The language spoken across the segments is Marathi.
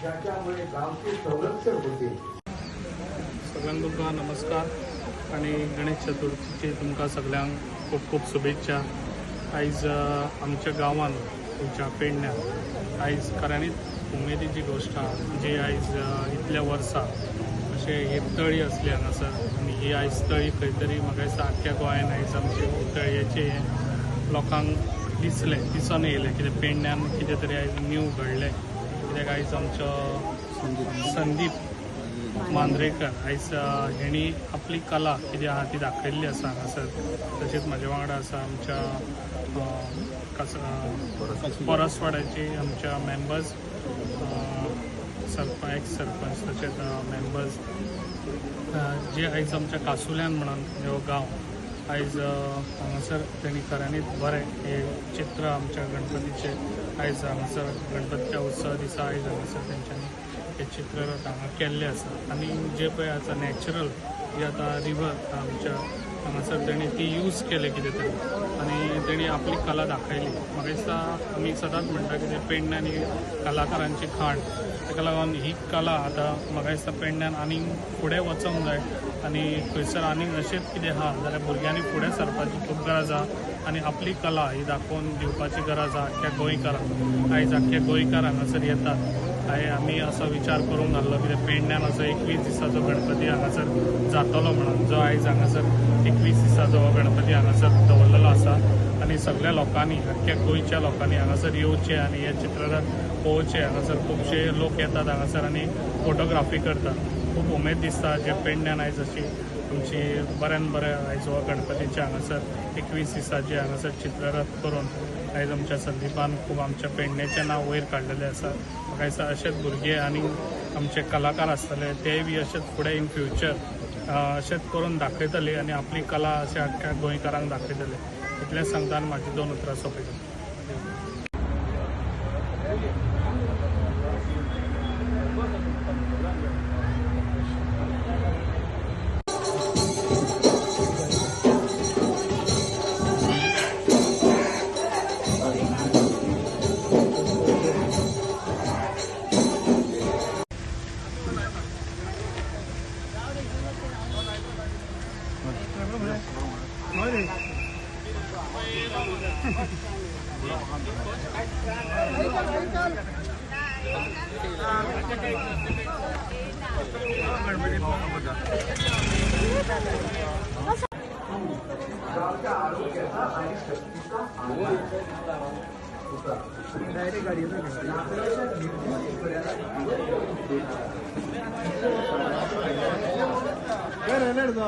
ज्याच्यामुळे गावचे संरक्षण होते. सगळ्यांक तुमकां नमस्कार आनी गणेश चतुर्थीचे तुमकां सगळ्यांक खूब खूब शुभेच्छा. आयज आमच्या गांवान तुमच्या पेडण्यात आयज खऱ्यांनीच उमेदीची गोश्ट आहा जी म्हणजे आयज इतल्या वर्सां अशें ही तळी असली हांगासर. आनी ही आयज तळी खंय तरी म्हाका दिसता आख्ख्या गोंयान आयज आमचे तळयेचे लोकांक दिसलें दिसून येयलें कितें पेडण्यान कितें तरी आयज न्यू घडलें. कित्याक आयज आमचो संदीप मांद्रेकर. आयज हेणी आपली कला कितें आहा ती दाखयल्ली आसा हांगासर तशेंच म्हाजे वांगडा आसा आमच्या परसवाड्याचे आमच्या मेंबर्स सरपंच एक्स सरपंच तशेंच मेंबर्स जे आयज आमच्या कासुल्यान म्हणून हो गांव आयज हांगासर तेणी खऱ्यांनीच बरें हे चित्र आमच्या गणपतीचे. आयज हांगासर गणपतीच्या उत्सव दिसा आयज हांगासर तेंच्यांनी हे चित्र हांगा केल्ले आसा आनी जे पळय आसा नॅचरल जे आतां रिवर आमच्या हांगासर तेणी ती यूज केले कितें तरी आनी तेणी आपली कला दाखयली म्हाका दिसता आमी सदांच म्हणटा की पेडण्यांनी कलाकारांची खाण. ताका लागून ही कला आतां म्हाका दिसता पेडण्यान आनीक फुडें वचूंक जाय आनी खंयसर आनीक अशेंच कितें आहा जाल्यार भुरग्यांनी फुडें सरपाची खूब गरज आहा आनी आपली कला ही दाखोवन दिवपाची गरज आहा अख्ख्या गोंयकारांक आयज आख्खे गोंयकार हांगासर येतात. हांवें आमी असो विचार करूंक नासलो कित्याक पेडण्यान असो एकवीस दिसाचो गणपती हांगासर जातलो म्हणून. जो आयज हांगासर एकवीस दिसाचो हो गणपती हांगासर दवरलेलो आसा आनी सगळ्या लोकांनी अख्ख्या गोंयच्या लोकांनी हांगासर येवचे आनी हें चित्ररथ पळोवचे हांगासर खुबशे लोक येतात हांगासर आनी फोटोग्राफी करतात. खूब उमेद दिसता जे पेडण्यान आयज अशी आमची बऱ्यान बरें आयज हो गणपतीचे हांगासर एकवीस दिसाचे हांगासर चित्ररथ करून. आयज आमच्या संदीपान खूब आमच्या पेडण्याचें नांव वयर काडलेलें आसा म्हाका दिसता अशेच भुरगे आनी आमचे कलाकार आसतले तेय बी अशेच फुडें इन फ्युचर अशेंच करून दाखयतले आनी आपली कला अशें आख्ख्या गोंयकारांक दाखयतले इतलेंच सांगता आनी म्हाजी दोन उतरां सोंपयता Nerede nerede?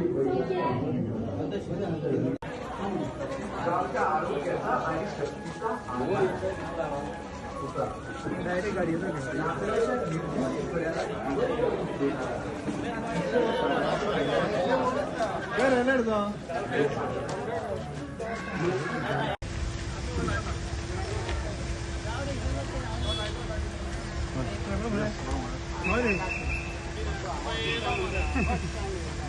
सगळ्यांक तुमकां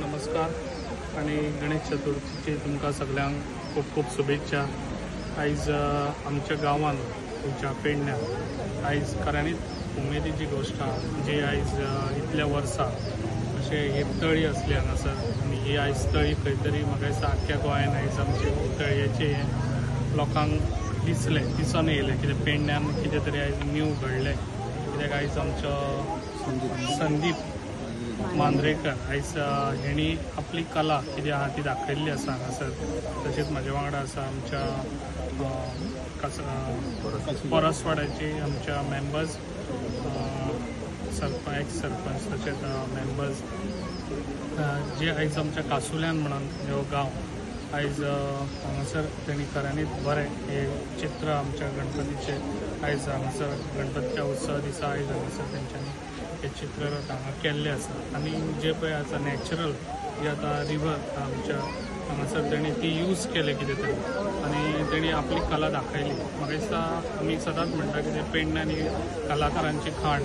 नमस्कार आनी गणेश चतुर्थीची तुमकां सगळ्यांक खूब खूब शुभेच्छा. आयज आमच्या गांवांत तुमच्या पेडण्यां आयज खऱ्यांनीच उमेदीची गोष्ट आहा जी आयज इतल्या वर्सां अशें ही तळी असले हांगासर आनी ही आयज तळी खंय तरी म्हाका दिसता आख्ख्या गोंयान आयज आमचे तळयेचे लोकांक दिसलें दिसून येयलें कित्याक पेडण्यान कितें तरी आयज न्यू घडलें. कित्याक आयज आमचो संदीप. मांद्रेकर आयज हेणी आपली कला कितें आहा ती दाखयल्ली आसा हांगासर तशेंच म्हाज्या वांगडा आसा आमच्या परसवाड्याचे आमच्या मेंबर्स सरपंच एक्स सरपंच तशेंच मेंबर्स जे आयज आमच्या कासुल्यान म्हणून हो गांव आयज हांगासर तेणी खऱ्यांनीच बरें. हें चित्र आमच्या गणपतीचें आयज हांगासर गणपतीच्या उत्सव दिसा आयज हांगासर तेंच्यांनी हे चित्र हांगा केल्ले आसा आनी जे पळय आसा नॅचरल जे आतां रिवर आमच्या हांगासर तेणी ती यूज केले कितें तरी आनी तेणी आपली कला दाखयली म्हाका दिसता आमी सदांच म्हणटा की पेडण्या आनी कलाकारांची खाण.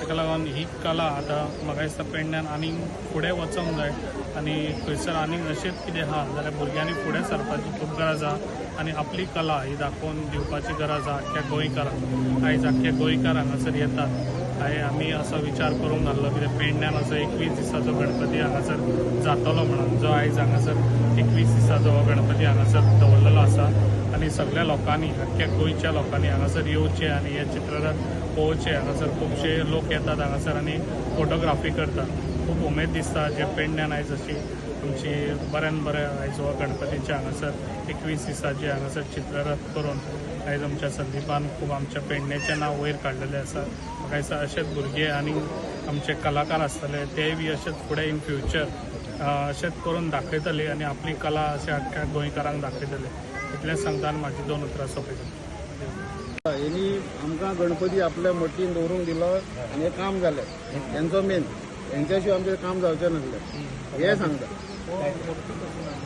ताका लागून ही कला आतां म्हाका दिसता पेडण्यान आनीक फुडें वचोंक जाय. आनी खंयसर आनीक अशेंच कितें आहा जाल्यार भुरग्यांनी फुडें सरपाची खूब गरज आहा आनी आपली कला ही दाखोवन दिवपाची गरज आहा आख्ख्या गोंयकारांक आयज आख्ख्या गोंयकार हांगासर येतात. आहे. आमी असो विचार करूंक नासलो कित्याक पेडण्यान असो एकवीस दिसाचो गणपती हांगासर जातलो म्हणून जो आयज हांगासर एकवीस दिसाचो हो गणपती हांगासर दवरलेलो आसा आनी सगळ्या लोकांनी आख्ख्या गोंयच्या लोकांनी हांगासर येवचे आनी हे चित्ररथ पळोवचे हांगासर खुबशे लोक येतात हांगासर आनी फोटोग्राफी करतात. खूब उमेद दिसता जे पेडण्यान आयज अशी आमची बऱ्यान बरें आयज हो गणपतीचे हांगासर एकवीस दिसाचे हांगासर चित्ररथ करून आयज आमच्या संदीपान खूब आमच्या पेडण्याचें नांव वयर काडलेलें आसा दिसता अशेच भुरगे आनी आमचे कलाकार आसतले तेय बी अशेच फुडें इन फ्युचर अशेंच करून दाखयतले आनी आपली कला अशें आख्ख्या गोंयकारांक दाखयतले इतलेंच सांगता आनी म्हाजी दोन उतरां सोंपयता यांनी आमकां गणपती आपल्या मट्टीन दवरूंक दिलो आनी हें काम जालें हेंचो मेन हेंच्या शिवाय आमचें काम जावचें नासलें. हें सांगता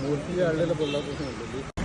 मूर्ती हाडलेलो कोल्हापूर